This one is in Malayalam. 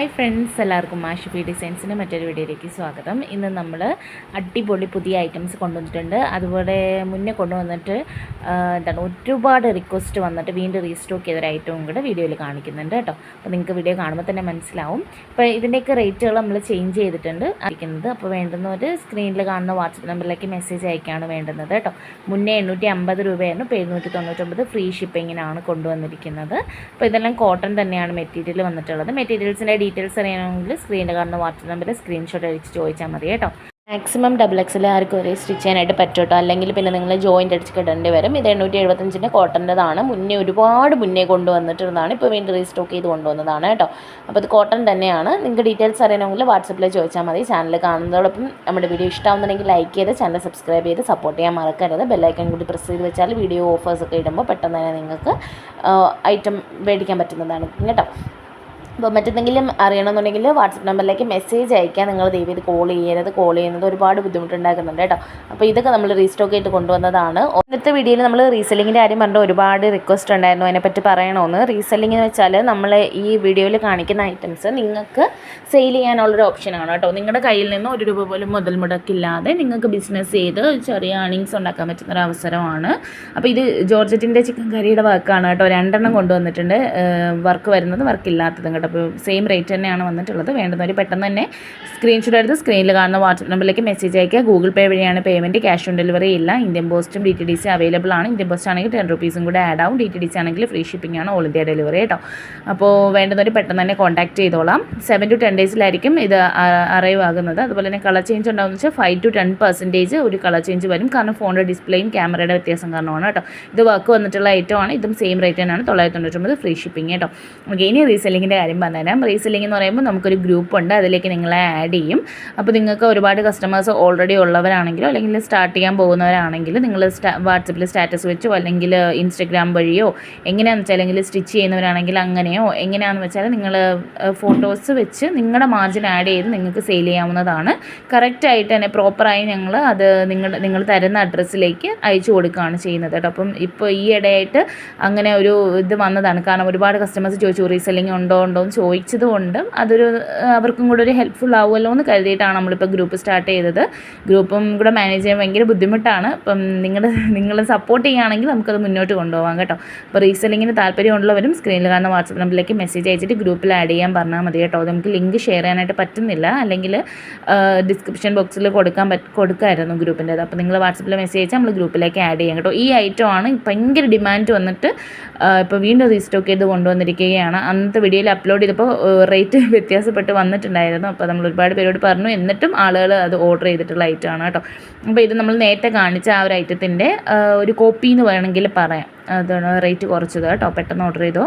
ഹായ് ഫ്രണ്ട്സ് എല്ലാവർക്കും ആഷിഫി ഡിസൈൻസിന്റെ മറ്റൊരു വീഡിയോയിലേക്ക് സ്വാഗതം. ഇന്ന് നമ്മൾ അടിപൊളി പുതിയ ഐറ്റംസ് കൊണ്ടുവന്നിട്ടുണ്ട്. അതുപോലെ മുന്നേ കൊണ്ടുവന്നിട്ട് എന്താണ് ഒരുപാട് റിക്വസ്റ്റ് വന്നിട്ട് വീണ്ടും റീസ്റ്റോക്ക് ചെയ്തൊരു ഐറ്റവും കൂടെ വീഡിയോയിൽ കാണിക്കുന്നുണ്ട് കേട്ടോ. അപ്പോൾ നിങ്ങൾക്ക് വീഡിയോ കാണുമ്പോൾ തന്നെ മനസ്സിലാവും. അപ്പോൾ ഇതിന്റെയൊക്കെ റേറ്റുകൾ നമ്മൾ ചേഞ്ച് ചെയ്തിട്ടുണ്ട്. അയക്കുന്നത് അപ്പോൾ വേണ്ടുന്നവർ സ്ക്രീനിൽ കാണുന്ന വാട്സപ്പ് നമ്പറിലേക്ക് മെസ്സേജ് അയക്കുകയാണ് വേണ്ടുന്നത് കേട്ടോ. മുന്നേ എണ്ണൂറ്റി അമ്പത് രൂപയായിരുന്നു. ഇപ്പോൾ എഴുന്നൂറ്റി തൊണ്ണൂറ്റൊമ്പത് ഫ്രീ ഷിപ്പിങ്ങിനാണ് കൊണ്ടുവന്നിരിക്കുന്നത്. അപ്പോൾ ഇതെല്ലാം കോട്ടൺ തന്നെയാണ് മെറ്റീരിയൽ വന്നിട്ടുള്ളത്. മെറ്റീരിയൽസിന്റെ ഡീറ്റെയിൽസ് അറിയണമെങ്കിൽ സ്ക്രീനിൽ കാണുന്ന വാട്സപ്പ് നമ്പറിൽ സ്ക്രീൻഷോട്ട് അടിച്ച് ചോദിച്ചാൽ മതി കേട്ടോ. മാക്സിമം ഡബിൾ എക്സിൽ ആർക്കും ഒരേ സ്റ്റിച്ച് ചെയ്യാനായിട്ട് പറ്റും കേട്ടോ അല്ലെങ്കിൽ പിന്നെ നിങ്ങൾ ജോയിന്റ് അടിച്ച് കിടേണ്ടി വരും. ഇത് എണ്ണൂറ്റി എഴുപത്തഞ്ചിന്റെ കോട്ടന്റെതാണ് മുന്നേ ഒരുപാട് മുന്നേ കൊണ്ടുവന്നിട്ടുള്ളതാണ് ഇപ്പോൾ വീണ്ടും റീസ്റ്റോക്ക് ചെയ്ത് കൊണ്ടുവന്നതാണ് കേട്ടോ. അപ്പോൾ ഇത് കോട്ടൺ തന്നെയാണ്. നിങ്ങൾക്ക് ഡീറ്റെയിൽസ് അറിയണമെങ്കിൽ വാട്സപ്പിൽ ചോദിച്ചാൽ മതി. ചാനൽ കാണുന്നതോടൊപ്പം നമ്മുടെ വീഡിയോ ഇഷ്ടമാവുന്നുണ്ടെങ്കിൽ ലൈക്ക് ചെയ്ത് ചാനൽ സബ്സ്ക്രൈബ് ചെയ്ത് സപ്പോർട്ട് ചെയ്യാൻ മറക്കരുത്. ബെല്ലൈക്കൺ കൂടി പ്രസ് ചെയ്ത് വെച്ചാൽ വീഡിയോ ഓഫേഴ്സൊക്കെ ഇടുമ്പോൾ പെട്ടെന്ന് തന്നെ നിങ്ങൾക്ക് ഐറ്റം മേടിക്കാൻ പറ്റുന്നതാണ് കേട്ടോ. അപ്പോൾ മറ്റെന്തെങ്കിലും അറിയണമെന്നുണ്ടെങ്കിൽ വാട്സപ്പ് നമ്പറിലേക്ക് മെസ്സേജ് അയക്കാൻ നിങ്ങൾ ദയവ് ഇത് കോൾ ചെയ്യരുത്. കോൾ ചെയ്യുന്നത് ഒരുപാട് ബുദ്ധിമുട്ടുണ്ടാക്കുന്നുണ്ട് കേട്ടോ. അപ്പോൾ ഇതൊക്കെ നമ്മൾ റീസ്റ്റോക്ക് ചെയ്ത് കൊണ്ടുവന്നതാണ്. ഇന്നത്തെ വീഡിയോയിൽ നമ്മൾ റീസെല്ലിങ്ങിന്റെ കാര്യം പറഞ്ഞ ഒരുപാട് റിക്വസ്റ്റ് ഉണ്ടായിരുന്നു. അതിനെപ്പറ്റി പറയണമെന്ന് റീസെല്ലിംഗ് എന്ന് വെച്ചാൽ നമ്മൾ ഈ വീഡിയോയിൽ കാണിക്കുന്ന ഐറ്റംസ് നിങ്ങൾക്ക് സെയിൽ ചെയ്യാനുള്ളൊരു ഓപ്ഷനാണ് കേട്ടോ. നിങ്ങളുടെ കയ്യിൽ നിന്ന് ഒരു രൂപ പോലും മുതൽ മുടക്കില്ലാതെ നിങ്ങൾക്ക് ബിസിനസ് ചെയ്ത് ചെറിയ ഏണിങ്സ് ഉണ്ടാക്കാൻ പറ്റുന്ന ഒരു അവസരമാണ്. അപ്പോൾ ഇത് ജോർജറ്റിന്റെ ചിക്കൻ കറിയുടെ വർക്കാണ് കേട്ടോ. രണ്ടെണ്ണം കൊണ്ടുവന്നിട്ടുണ്ട്. വർക്ക് വരുന്നത് വർക്കില്ലാത്തതും കേട്ടോ. സെയിം റേറ്റ് തന്നെയാണ് വന്നിട്ടുള്ളത്. വേണ്ടുന്നവർ പെട്ടെന്ന് തന്നെ സ്ക്രീൻഷോട്ട് എടുത്ത് സ്ക്രീനിൽ കാണുന്ന വാട്സപ്പ് നമ്പറിലേക്ക് മെസ്സേജ് അയക്കുക. ഗൂഗിൾ പേ വഴിയാണ് പേയ്മെന്റ് ക്യാഷ് ഓൺ ഡെലിവറി ഇല്ല. ഇന്ത്യൻ പോസ്റ്റും D T D C available ആണ്. ഇന്ത്യൻ പോസ്റ്റ് ആണെങ്കിൽ ടെൻ റുപ്പീസും കൂടെ ആഡ് ആവും. ഡി ടി ഡി സി ആണെങ്കിൽ ഫ്രീ ഷിപ്പിംഗ് ആണ് ഓൾ ഇന്ത്യ ഡെലിവറി കേട്ടോ. അപ്പോൾ വേണ്ടുന്നവർ പെട്ടെന്ന് തന്നെ കോൺടാക്ട് ചെയ്തോളാം. സെവൻ ടു ടെൻ ഡേയ്സിലായിരിക്കും ഇത് അറൈവ് ആകുന്നത്. അതുപോലെ തന്നെ കളർ ചേഞ്ച് ഉണ്ടാകുന്ന വെച്ചാൽ ഫൈവ് ടു ടെൻ പെർസെന്റേജ് ഒരു കളർ ചേഞ്ച് വരും. കാരണം ഫോണിന്റെ ഡിസ്പ്ലേയും ക്യാമറയുടെ വ്യത്യാസം കാരണമാണ് കേട്ടോ. ഇത് വർക്ക് വന്നിട്ടുള്ള ഐറ്റം ആണ്. ഇതും സെയിം റേറ്റ് തന്നെയാണ്. തൊള്ളായിരത്തി തൊണ്ണൂറ്റൊമ്പത് ഫ്രീ ഷിപ്പിംഗ് കേട്ടോ. ഓക്കെ ഇനി റീസെല്ലിങ്ങിന്റെ കാര്യം. പറഞ്ഞുതരാം റീസെല്ലിംഗ് എന്ന് പറയുമ്പോൾ നമുക്കൊരു ഗ്രൂപ്പ് ഉണ്ട്. അതിലേക്ക് നിങ്ങളെ ആഡ് ചെയ്യും. അപ്പോൾ നിങ്ങൾക്ക് ഒരുപാട് കസ്റ്റമേഴ്സ് ഓൾറെഡി ഉള്ളവരാണെങ്കിലോ അല്ലെങ്കിൽ സ്റ്റാർട്ട് ചെയ്യാൻ പോകുന്നവരാണെങ്കിൽ നിങ്ങൾ വാട്സപ്പിൽ സ്റ്റാറ്റസ് വെച്ചോ അല്ലെങ്കിൽ ഇൻസ്റ്റഗ്രാം വഴിയോ എങ്ങനെയാണെന്ന് വെച്ചാൽ അല്ലെങ്കിൽ സ്റ്റിച്ച് ചെയ്യുന്നവരാണെങ്കിൽ അങ്ങനെയോ എങ്ങനെയാണെന്ന് വെച്ചാൽ നിങ്ങൾ ഫോട്ടോസ് വെച്ച് നിങ്ങളുടെ മാർജിൻ ആഡ് ചെയ്ത് നിങ്ങൾക്ക് സെയിൽ ചെയ്യാവുന്നതാണ്. കറക്റ്റായിട്ട് തന്നെ പ്രോപ്പറായി ഞങ്ങൾ അത് നിങ്ങൾ നിങ്ങൾ തരുന്ന അഡ്രസ്സിലേക്ക് അയച്ചു കൊടുക്കുകയാണ് ചെയ്യുന്നത് കേട്ടോ. അപ്പം ഇപ്പോൾ ഈ ഇടയായിട്ട് അങ്ങനെ ഒരു ഇത് വന്നതാണ്. കാരണം ഒരുപാട് കസ്റ്റമേഴ്സ് ചോദിച്ചു റീസെല്ലിംഗ് ഉണ്ടോ ഉണ്ടോ എന്ന് ചോദിച്ചത് കൊണ്ടും അതൊരു അവർക്കും കൂടെ ഒരു ഹെൽപ്ഫുൾ ആവുമല്ലോ എന്ന് കരുതിയിട്ടാണ് നമ്മളിപ്പോൾ ഗ്രൂപ്പ് സ്റ്റാർട്ട് ചെയ്തത്. ഗ്രൂപ്പും കൂടെ മാനേജ് ചെയ്യാൻ ഭയങ്കര ബുദ്ധിമുട്ടാണ്. അപ്പം നിങ്ങളുടെ നിങ്ങൾ സപ്പോർട്ട് ചെയ്യുകയാണെങ്കിൽ നമുക്കത് മുന്നോട്ട് കൊണ്ടുപോകാം കേട്ടോ. അപ്പോൾ റീസെല്ലിങ്ങിന് താല്പര്യമുള്ളവരും സ്ക്രീനിൽ കാണുന്ന വാട്സപ്പ് നമ്പറിലേക്ക് മെസ്സേജ് അയച്ചിട്ട് ഗ്രൂപ്പിൽ ആഡ് ചെയ്യാൻ പറഞ്ഞാൽ മതി കേട്ടോ. നമുക്ക് ലിങ്ക് ഷെയർ ചെയ്യാനായിട്ട് പറ്റുന്നില്ല. അല്ലെങ്കിൽ ഡിസ്ക്രിപ്ഷൻ ബോക്സിൽ കൊടുക്കാൻ പറ്റ കൊടുക്കായിരുന്നു ഗ്രൂപ്പിന്റെത് അപ്പോൾ നിങ്ങൾ വാട്സപ്പിൽ മെസ്സേജ് അയച്ചാൽ നമ്മൾ ഗ്രൂപ്പിലേക്ക് ആഡ് ചെയ്യാം കേട്ടോ. ഈ ഐറ്റം ആണ് ഭയങ്കര ഡിമാൻഡ് വന്നിട്ട് ഇപ്പോൾ വീണ്ടും റീസ്റ്റോക്ക് ചെയ്ത് കൊണ്ടുവന്നിരിക്കുകയാണ്. അന്നത്തെ വീഡിയോയിൽ അപ്ലോഡ് ചെയ്തപ്പോൾ റേറ്റ് വ്യത്യാസപ്പെട്ട് വന്നിട്ടുണ്ടായിരുന്നു. അപ്പോൾ നമ്മൾ ഒരുപാട് പേരോട് പറഞ്ഞു എന്നിട്ടും ആളുകൾ അത് ഓർഡർ ചെയ്തിട്ടുള്ള ഐറ്റം ആണ് കേട്ടോ. അപ്പോൾ ഇത് നമ്മൾ നേരത്തെ കാണിച്ച ആ ഒരു ഐറ്റത്തിന്റെ ഒരു കോപ്പി എന്ന് വേണമെങ്കിൽ പറയാം. അതാണ് റേറ്റ് കുറച്ചത് കേട്ടോ പെട്ടെന്ന് ഓർഡർ ചെയ്തോ.